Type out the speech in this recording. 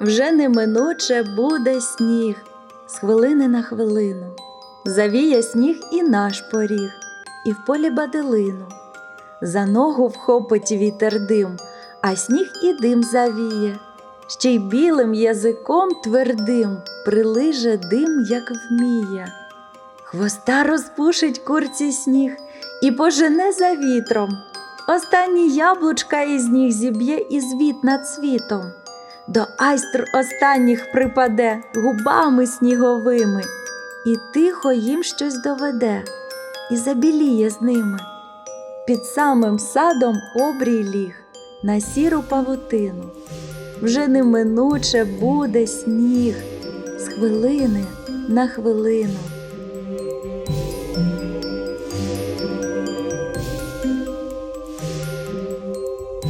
вже неминуче буде сніг, з хвилини на хвилину. Завіє сніг і наш поріг, і в полі баделину. За ногу вхопить вітер дим, а сніг і дим завіє. Ще й білим язиком твердим прилиже дим, як вміє. Хвоста розпушить курці сніг і пожене за вітром. Останні яблучка із ніг зіб'є і звіт над світом. До айстр останніх припаде губами сніговими, і тихо їм щось доведе, і забіліє з ними. Під самим садом обрій ліг на сіру павутину. Вже неминуче буде сніг з хвилини на хвилину.